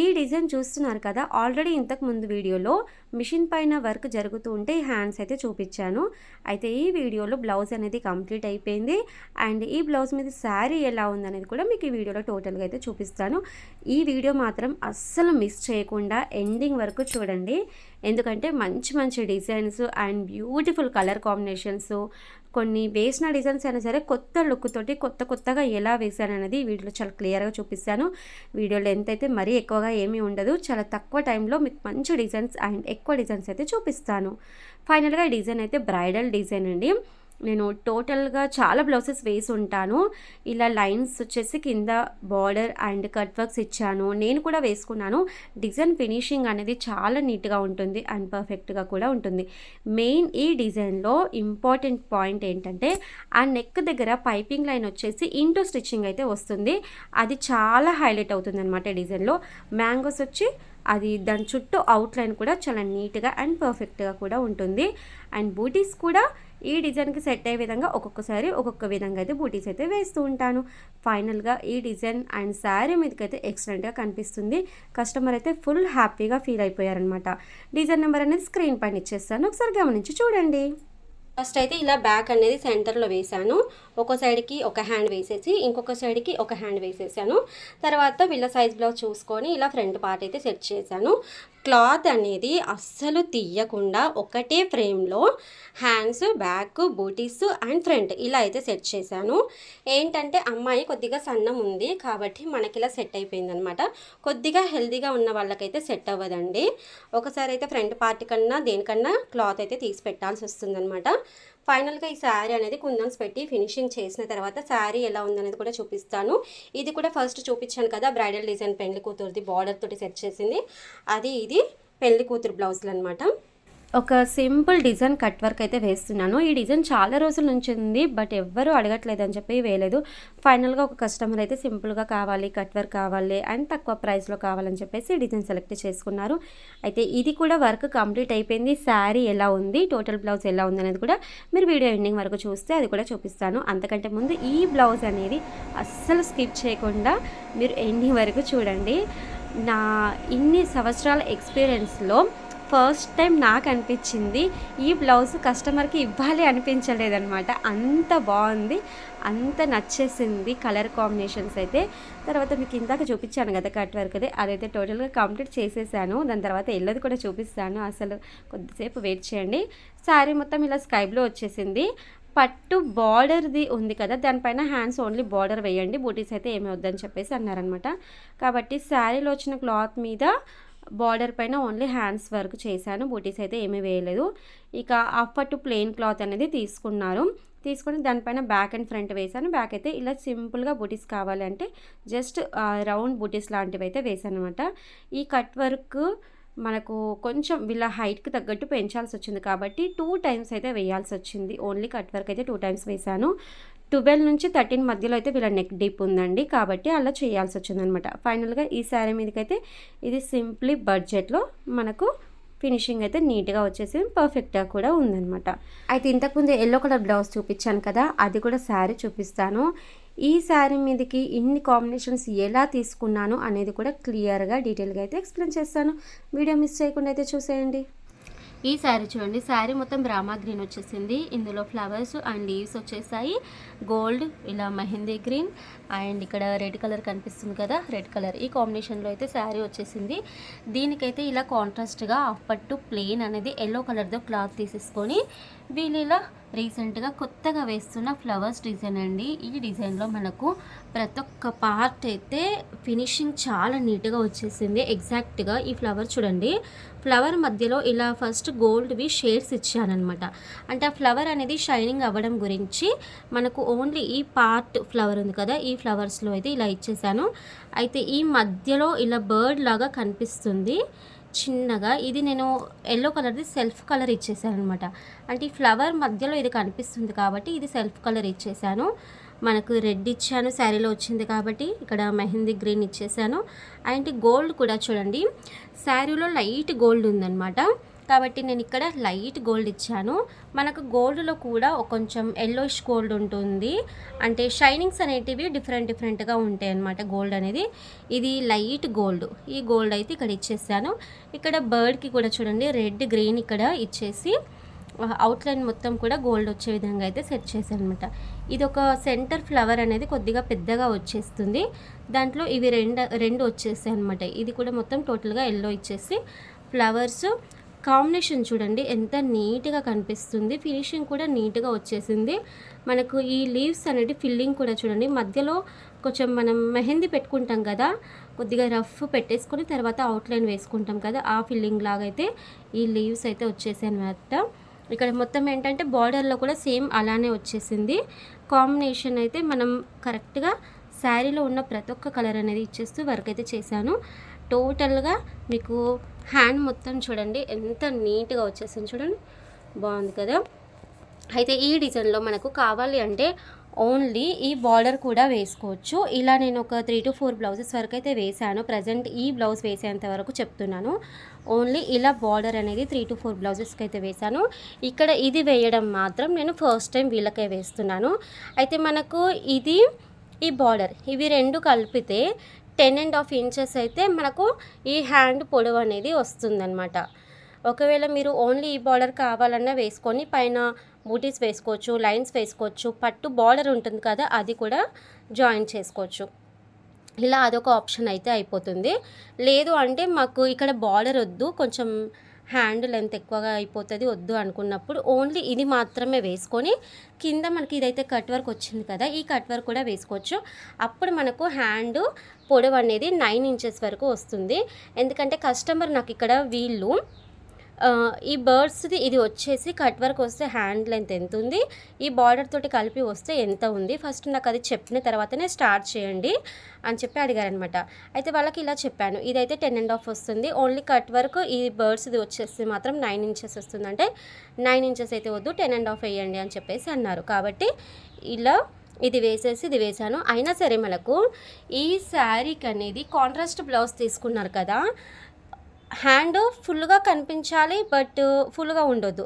ఈ డిజైన్ చూస్తున్నారు కదా ఆల్రెడీ ఇంతకు ముందు వీడియోలో మిషన్ పైన వర్క్ జరుగుతూ ఉంటే హ్యాండ్స్ అయితే చూపించాను. అయితే ఈ వీడియోలో బ్లౌజ్ అనేది కంప్లీట్ అయిపోయింది. అండ్ ఈ బ్లౌజ్ మీద శారీ ఎలా ఉందనేది కూడా మీకు ఈ వీడియోలో టోటల్గా అయితే చూపిస్తాను. ఈ వీడియో మాత్రం అస్సలు మిస్ చేయకుండా ఎండింగ్ వరకు చూడండి. ఎందుకంటే మంచి మంచి designs and beautiful colour combinations కొన్ని వేసిన డిజైన్స్ అయినా సరే కొత్త లుక్ తోటి కొత్త కొత్తగా ఎలా వేసాను అనేది వీడియోలో చాలా క్లియర్గా చూపిస్తాను. వీడియో లెంత్ అయితే మరీ ఎక్కువగా ఏమీ ఉండదు. చాలా తక్కువ టైంలో మీకు మంచి డిజైన్స్ అండ్ ఎక్కువ డిజైన్స్ అయితే చూపిస్తాను. ఫైనల్గా డిజైన్ అయితే బ్రైడల్ డిజైన్ అండి. నేను టోటల్గా చాలా బ్లౌజెస్ వేసి ఉంటాను ఇలా లైన్స్ వచ్చేసి కింద బార్డర్ అండ్ కట్ వర్క్స్ ఇచ్చాను. నేను కూడా వేసుకున్నాను. డిజైన్ ఫినిషింగ్ అనేది చాలా నీట్గా ఉంటుంది అండ్ పర్ఫెక్ట్గా కూడా ఉంటుంది. మెయిన్ ఈ డిజైన్లో ఇంపార్టెంట్ పాయింట్ ఏంటంటే ఆ నెక్ దగ్గర పైపింగ్ లైన్ వచ్చేసి ఇంటూ స్టిచ్చింగ్ అయితే వస్తుంది. అది చాలా హైలైట్ అవుతుంది అనమాట డిజైన్లో. మ్యాంగోస్ వచ్చి అది దాని చుట్టూ అవుట్లైన్ కూడా చాలా నీట్గా అండ్ పర్ఫెక్ట్గా కూడా ఉంటుంది. అండ్ బూటీస్ కూడా ఈ డిజైన్కి సెట్ అయ్యే విధంగా ఒక్కొక్కసారి ఒక్కొక్క విధంగా అయితే బూటీస్ అయితే వేస్తూ ఉంటాను. ఫైనల్గా ఈ డిజైన్ అండ్ శారీ మీదకైతే ఎక్సలెంట్గా కనిపిస్తుంది. కస్టమర్ అయితే ఫుల్ హ్యాపీగా ఫీల్ అయిపోయారనమాట డిజైన్ నెంబర్ అనేది స్క్రీన్ పైన ఇచ్చేస్తాను. ఒకసారి గమనించి చూడండి. ఫస్ట్ అయితే ఇలా బ్యాక్ అనేది సెంటర్లో వేసాను ఒక సైడ్కి ఒక హ్యాండ్ వేసేసి ఇంకొక సైడ్కి ఒక హ్యాండ్ వేసేసాను. తర్వాత వీళ్ళ సైజ్ బ్లౌజ్ చూసుకొని ఇలా ఫ్రంట్ పార్ట్ అయితే సెట్ చేశాను. క్లాత్ అనేది అస్సలు తీయకుండా ఒకటే ఫ్రేమ్లో hands back booties and front ఇలా అయితే సెట్ చేశాను. ఏంటంటే అమ్మాయి కొద్దిగా సన్నం ఉంది కాబట్టి మనకి ఇలా సెట్ అయిపోయింది అనమాట కొద్దిగా హెల్తీగా ఉన్న వాళ్ళకైతే సెట్ అవ్వదండి. ఒకసారి అయితే ఫ్రంట్ పార్ట్ కన్నా దేనికన్నా క్లాత్ అయితే తీసి పెట్టాల్సి వస్తుందనమాట ఫైనల్గా ఈ శారీ అనేది కుందన్స్ పెట్టి ఫినిషింగ్ చేసిన తర్వాత శారీ ఎలా ఉందనేది కూడా చూపిస్తాను. ఇది కూడా ఫస్ట్ చూపించాను కదా బ్రైడల్ డిజైన్ పెళ్ళి కూతురుది బార్డర్ తోటి సెట్ చేసింది. అది ఇది పెళ్ళి కూతురు బ్లౌజులు అనమాట ఒక సింపుల్ డిజైన్ కట్ వర్క్ అయితే వేస్తున్నాను. ఈ డిజైన్ చాలా రోజుల నుంచి ఉంది బట్ ఎవ్వరూ అడగట్లేదు అని చెప్పి వేయలేదు. ఫైనల్గా ఒక కస్టమర్ అయితే సింపుల్గా కావాలి కట్ వర్క్ కావాలి అండ్ తక్కువ ప్రైస్లో కావాలని చెప్పేసి డిజైన్ సెలెక్ట్ చేసుకున్నారు. అయితే ఇది కూడా వర్క్ కంప్లీట్ అయిపోయింది. శారీ ఎలా ఉంది టోటల్ బ్లౌజ్ ఎలా ఉంది అనేది కూడా మీరు వీడియో ఎండింగ్ వరకు చూస్తే అది కూడా చూపిస్తాను. అంతకంటే ముందు ఈ బ్లౌజ్ అనేది అస్సలు స్కిప్ చేయకుండా మీరు ఎండింగ్ వరకు చూడండి. నా ఇన్ని సంవత్సరాల ఎక్స్పీరియన్స్లో ఫస్ట్ టైం నాకు అనిపించింది. ఈ బ్లౌజ్ కస్టమర్కి ఇవ్వాలి అనిపించలేదనమాట అంత బాగుంది. అంత నచ్చేసింది కలర్ కాంబినేషన్స్ అయితే. తర్వాత మీకు ఇందాక చూపించాను కదా కట్ వర్క్ అదే అదైతే టోటల్గా కంప్లీట్ చేసేసాను. దాని తర్వాత ఎల్లది కూడా చూపిస్తాను. అసలు కొద్దిసేపు వెయిట్ చేయండి. శారీ మొత్తం ఇలా స్కై బ్లూ వచ్చేసింది. పట్టు బార్డర్ది ఉంది కదా. దానిపైన హ్యాండ్స్ ఓన్లీ బార్డర్ వేయండి. బూటీస్ అయితే ఏమి వద్దని చెప్పేసి అన్నారనమాట కాబట్టి శారీలో వచ్చిన క్లాత్ మీద బార్డర్ పైన ఓన్లీ హ్యాండ్స్ వర్క్ చేశాను. బూటీస్ అయితే ఏమీ వేయలేదు. ఇక అప్పట్టు ప్లెయిన్ క్లాత్ అనేది తీసుకున్నారు. తీసుకొని దానిపైన బ్యాక్ అండ్ ఫ్రంట్ వేసాను బ్యాక్ అయితే ఇలా సింపుల్గా బూటీస్ కావాలంటే జస్ట్ రౌండ్ బూటీస్ లాంటివి అయితే వేసాను అనమాట ఈ కట్ వర్క్ మనకు కొంచెం వీళ్ళ హైట్కి తగ్గట్టు పెంచాల్సి వచ్చింది. కాబట్టి టూ టైమ్స్ అయితే వేయాల్సి వచ్చింది. ఓన్లీ కట్ వర్క్ అయితే టూ టైమ్స్ వేసాను ట్వెల్వ్ నుంచి థర్టీన్ మధ్యలో అయితే వీళ్ళ నెక్ డీప్ ఉందండి. కాబట్టి అలా చేయాల్సి వచ్చిందనమాట. ఫైనల్గా ఈ శారీ మీదకైతే ఇది సింప్లీ బడ్జెట్లో మనకు ఫినిషింగ్ అయితే నీట్గా వచ్చేసి పర్ఫెక్ట్గా కూడా ఉందనమాట. అయితే ఇంతకుముందు ఎల్లో కలర్ బ్లౌజ్ చూపించాను కదా అది కూడా శారీ చూపిస్తాను. ఈ శారీ మీదకి ఇన్ని కాంబినేషన్స్ ఎలా తీసుకున్నాను అనేది కూడా క్లియర్గా డీటెయిల్గా అయితే ఎక్స్ప్లెయిన్ చేస్తాను. వీడియో మిస్ చేయకుండా అయితే చూసేయండి. ఈ శారీ చూడండి శారీ మొత్తం బ్రామా గ్రీన్ వచ్చేసింది. ఇందులో ఫ్లవర్స్ అండ్ లీవ్స్ వచ్చేసాయి. గోల్డ్ ఇలా మెహందీ గ్రీన్ అండ్ ఇక్కడ రెడ్ కలర్ కనిపిస్తుంది కదా రెడ్ కలర్. ఈ కాంబినేషన్లో అయితే శారీ వచ్చేసింది. దీనికైతే ఇలా కాంట్రాస్ట్గా అప్పట్టు ప్లెయిన్ అనేది ఎల్లో కలర్తో క్లాత్ తీసేసుకొని వీళ్ళు ఇలా రీసెంట్గా కొత్తగా వేస్తున్న ఫ్లవర్స్ డిజైన్ అండి. ఈ డిజైన్లో మనకు ప్రతి ఒక్క పార్ట్ అయితే ఫినిషింగ్ చాలా నీట్గా వచ్చేసింది. ఎగ్జాక్ట్గా ఈ ఫ్లవర్ చూడండి. ఫ్లవర్ మధ్యలో ఇలా ఫస్ట్ గోల్డ్వి షేడ్స్ ఇచ్చానమాట అంటే ఆ ఫ్లవర్ అనేది షైనింగ్ అవ్వడం గురించి మనకు ఓన్లీ ఈ పార్ట్ ఫ్లవర్ ఉంది కదా ఈ ఫ్లవర్స్లో అయితే ఇలా ఇచ్చేసాను. అయితే ఈ మధ్యలో ఇలా బర్డ్ లాగా కనిపిస్తుంది. చిన్నగా. ఇది నేను ఎల్లో కలర్ది సెల్ఫ్ కలర్ ఇచ్చేసాను అనమాట అంటే ఈ ఫ్లవర్ మధ్యలో ఇది కనిపిస్తుంది కాబట్టి ఇది సెల్ఫ్ కలర్ ఇచ్చేసాను. మనకు రెడ్ ఇచ్చాను శారీలో వచ్చింది కాబట్టి ఇక్కడ మెహందీ గ్రీన్ ఇచ్చేసాను. అండ్ గోల్డ్ కూడా చూడండి. శారీలో లైట్ గోల్డ్ ఉందన్నమాట. కాబట్టి నేను ఇక్కడ లైట్ గోల్డ్ ఇచ్చాను. మనకు గోల్డ్లో కూడా కొంచెం ఎల్లోయిష్ గోల్డ్ ఉంటుంది. అంటే షైనింగ్స్ అనేటివి డిఫరెంట్ డిఫరెంట్గా ఉంటాయి అన్నమాట గోల్డ్ అనేది. ఇది లైట్ గోల్డ్. ఈ గోల్డ్ అయితే ఇక్కడ ఇచ్చేసాను. ఇక్కడ బర్డ్కి కూడా చూడండి రెడ్ గ్రీన్ ఇక్కడ ఇచ్చేసి అవుట్లైన్ మొత్తం కూడా గోల్డ్ వచ్చే విధంగా అయితే సెట్ చేశాను అనమాట ఇది ఒక సెంటర్ ఫ్లవర్ అనేది కొద్దిగా పెద్దగా వచ్చేస్తుంది. దాంట్లో ఇవి రెండు రెండు వచ్చేసాయి అనమాట ఇది కూడా మొత్తం టోటల్గా ఎల్లో ఇచ్చేసి ఫ్లవర్స్ కాంబినేషన్ చూడండి ఎంత నీట్గా కనిపిస్తుంది. ఫినిషింగ్ కూడా నీట్గా వచ్చేసింది. మనకు ఈ లీవ్స్ అనేది ఫిల్లింగ్ కూడా చూడండి. మధ్యలో కొంచెం మనం మెహందీ పెట్టుకుంటాం కదా కొద్దిగా రఫ్ పెట్టేసుకొని తర్వాత అవుట్లైన్ వేసుకుంటాం కదా ఆ ఫిల్లింగ్ లాగా అయితే ఈ లీవ్స్ అయితే వచ్చేసాయి అనమాట ఇక్కడ మొత్తం ఏంటంటే బార్డర్లో కూడా సేమ్ అలానే వచ్చేసింది. కాంబినేషన్ అయితే మనం కరెక్ట్గా శారీలో ఉన్న ప్రతి ఒక్క కలర్ అనేది ఇచ్చేస్తూ వర్క్ అయితే చేశాను. టోటల్గా మీకు హ్యాండ్ మొత్తం చూడండి ఎంత నీట్గా వచ్చేసింది చూడండి. బాగుంది కదా? అయితే ఈ డిజైన్లో మనకు కావాలి అంటే ఓన్లీ ఈ బార్డర్ కూడా వేసుకోవచ్చు. ఇలా నేను ఒక త్రీ టు ఫోర్ బ్లౌజెస్ వరకు అయితే వేసాను ప్రజెంట్ ఈ బ్లౌజ్ వేసేంత వరకు చెప్తున్నాను. ఓన్లీ ఇలా బార్డర్ అనేది త్రీ టు ఫోర్ బ్లౌజెస్కి అయితే వేసాను ఇక్కడ ఇది వేయడం మాత్రం నేను ఫస్ట్ టైం వీళ్ళకే వేస్తున్నాను. అయితే మనకు ఇది ఈ బార్డర్ ఇవి రెండు కలిపితే టెన్ అండ్ హాఫ్ ఇంచెస్ అయితే మనకు ఈ హ్యాండ్ పొడవు అనేది వస్తుందన్నమాట. ఒకవేళ మీరు ఓన్లీ ఈ బార్డర్ కావాలన్నా వేసుకొని పైన బూటీస్ వేసుకోవచ్చు లైన్స్ వేసుకోవచ్చు పట్టు బార్డర్ ఉంటుంది కదా అది కూడా జాయిన్ చేసుకోవచ్చు. ఇలా అదొక ఆప్షన్ అయితే అయిపోతుంది. లేదు అంటే మాకు ఇక్కడ బార్డర్ వద్దు కొంచెం హ్యాండ్ లెంత్ ఎక్కువగా అయిపోతుంది వద్దు అనుకున్నప్పుడు ఓన్లీ ఇది మాత్రమే వేసుకొని కింద మనకి ఇదైతే కట్ వర్క్ వచ్చింది కదా ఈ కట్ వర్క్ కూడా వేసుకోవచ్చు. అప్పుడు మనకు హ్యాండ్ పొడవు అనేది నైన్ ఇంచెస్ వరకు వస్తుంది. ఎందుకంటే కస్టమర్ నాకు ఇక్కడ వీళ్ళు ఈ బర్డ్స్ది ఇది వచ్చేసి కట్ వర్క్ వస్తే హ్యాండ్ లెంత్ ఎంత ఉంది? ఈ బార్డర్ తోటి కలిపి వస్తే ఎంత ఉంది? ఫస్ట్ నాకు అది చెప్పిన తర్వాతనే స్టార్ట్ చేయండి అని చెప్పి అడిగారనమాట. అయితే వాళ్ళకి ఇలా చెప్పాను ఇదైతే టెన్ అండ్ హాఫ్ వస్తుంది ఓన్లీ కట్ వర్క్ ఈ బర్డ్స్ది వచ్చేసి మాత్రం నైన్ ఇంచెస్ వస్తుంది. అంటే నైన్ ఇంచెస్ అయితే వద్దు టెన్ అండ్ హాఫ్ వేయండి అని చెప్పేసి అన్నారు. కాబట్టి ఇలా ఇది వేసేసి ఇది వేసాను అయినా సరే మనకు ఈ శారీకి అనేది కాంట్రాస్ట్ బ్లౌజ్ తీసుకున్నారు కదా హ్యాండ్ ఫుల్గా కనిపించాలి బట్ ఫుల్గా ఉండొద్దు.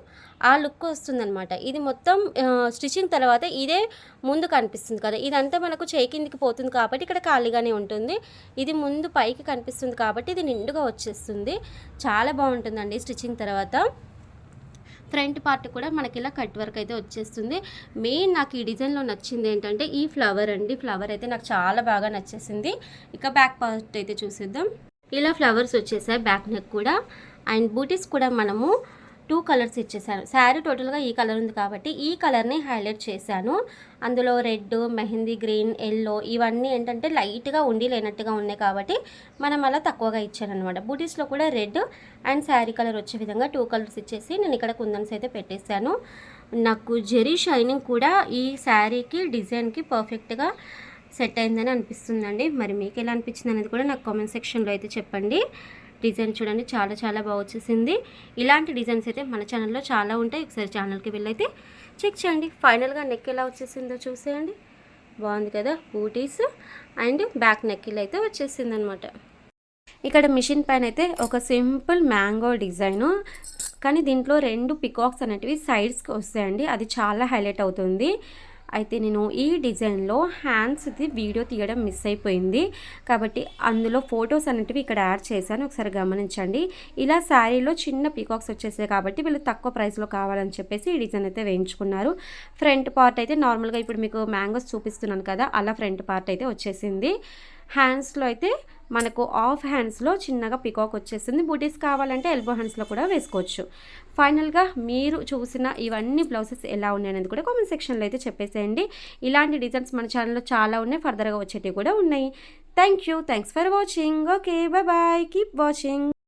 ఆ లుక్ వస్తుందనమాట ఇది మొత్తం స్టిచ్చింగ్ తర్వాత ఇదే ముందు కనిపిస్తుంది కదా. ఇదంతా మనకు చేయి కిందికి పోతుంది కాబట్టి ఇక్కడ ఖాళీగానే ఉంటుంది. ఇది ముందు పైకి కనిపిస్తుంది కాబట్టి ఇది నిండుగా వచ్చేస్తుంది. చాలా బాగుంటుందండి స్టిచ్చింగ్ తర్వాత. ఫ్రంట్ పార్ట్ కూడా మనకి ఇలా కట్ వర్క్ అయితే వచ్చేస్తుంది. మెయిన్ నాకు ఈ డిజైన్లో నచ్చింది ఏంటంటే ఈ ఫ్లవర్ అండి. ఫ్లవర్ అయితే నాకు చాలా బాగా నచ్చేసింది. ఇక బ్యాక్ పార్ట్ అయితే చూసిద్దాం. ఇలా ఫ్లవర్స్ వచ్చేసాయి బ్యాక్ నెక్ కూడా. అండ్ బూటీస్ కూడా మనము టూ కలర్స్ ఇచ్చేసాను శారీ టోటల్గా ఈ కలర్ ఉంది కాబట్టి ఈ కలర్ని హైలైట్ చేశాను. అందులో రెడ్ మెహందీ గ్రీన్ ఎల్లో ఇవన్నీ ఏంటంటే లైట్గా ఉండి లేనట్టుగా ఉన్నాయి కాబట్టి మనం అలా తక్కువగా ఇచ్చాను అనమాట బూటీస్లో కూడా రెడ్ అండ్ శారీ కలర్ వచ్చే విధంగా టూ కలర్స్ ఇచ్చేసి నేను ఇక్కడ కుందన్స్ అయితే పెట్టేశాను. నాకు జెరీ షైనింగ్ కూడా ఈ శారీకి డిజైన్కి పర్ఫెక్ట్గా సెట్ అయిందని అనిపిస్తుందండి. మరి మీకు ఎలా అనిపించింది అనేది కూడా నాకు కామెంట్ సెక్షన్లో అయితే చెప్పండి. డిజైన్ చూడండి చాలా చాలా బాగా వచ్చేసింది. ఇలాంటి డిజైన్స్ అయితే మన ఛానల్లో చాలా ఉంటాయి. ఒకసారి ఛానల్కి వెళ్ళైతే చెక్ చేయండి. ఫైనల్గా నెక్ ఎలా వచ్చేసిందో చూసేయండి. బాగుంది కదా బూటీస్ అండ్ బ్యాక్ నెక్కిల్ అయితే వచ్చేసింది అనమాట ఇక్కడ మిషన్ పైన అయితే ఒక సింపుల్ మ్యాంగో డిజైను కానీ దీంట్లో రెండు పికాక్స్ అనేటివి సైడ్స్కి వస్తాయండి. అది చాలా హైలైట్ అవుతుంది. అయితే నేను ఈ డిజైన్లో హ్యాండ్స్ది వీడియో తీయడం మిస్ అయిపోయింది. కాబట్టి అందులో ఫొటోస్ అనేటివి ఇక్కడ యాడ్ చేశాను. ఒకసారి గమనించండి. ఇలా శారీలో చిన్న పీకాక్స్ వచ్చేసాయి కాబట్టి వీళ్ళు తక్కువ ప్రైస్లో కావాలని చెప్పేసి ఈ డిజైన్ అయితే వేయించుకున్నారు. ఫ్రంట్ పార్ట్ అయితే నార్మల్గా ఇప్పుడు మీకు మ్యాంగోస్ చూపిస్తున్నాను కదా అలా ఫ్రంట్ పార్ట్ అయితే వచ్చేసింది. హ్యాండ్స్లో అయితే మనకు ఆఫ్ హ్యాండ్స్లో చిన్నగా పికాక్ వచ్చేసింది. బూటీస్ కావాలంటే ఎల్బో హ్యాండ్స్లో కూడా వేసుకోవచ్చు. ఫైనల్గా మీరు చూసిన ఇవన్నీ బ్లౌజెస్ ఎలా ఉన్నాయనేది కూడా కామెంట్ సెక్షన్లో అయితే చెప్పేసేయండి. ఇలాంటి డిజైన్స్ మన ఛానల్లో చాలా ఉన్నాయి. ఫర్దర్గా వచ్చేటివి కూడా ఉన్నాయి. Thank you. Thanks for watching. Okay. Bye bye keep watching.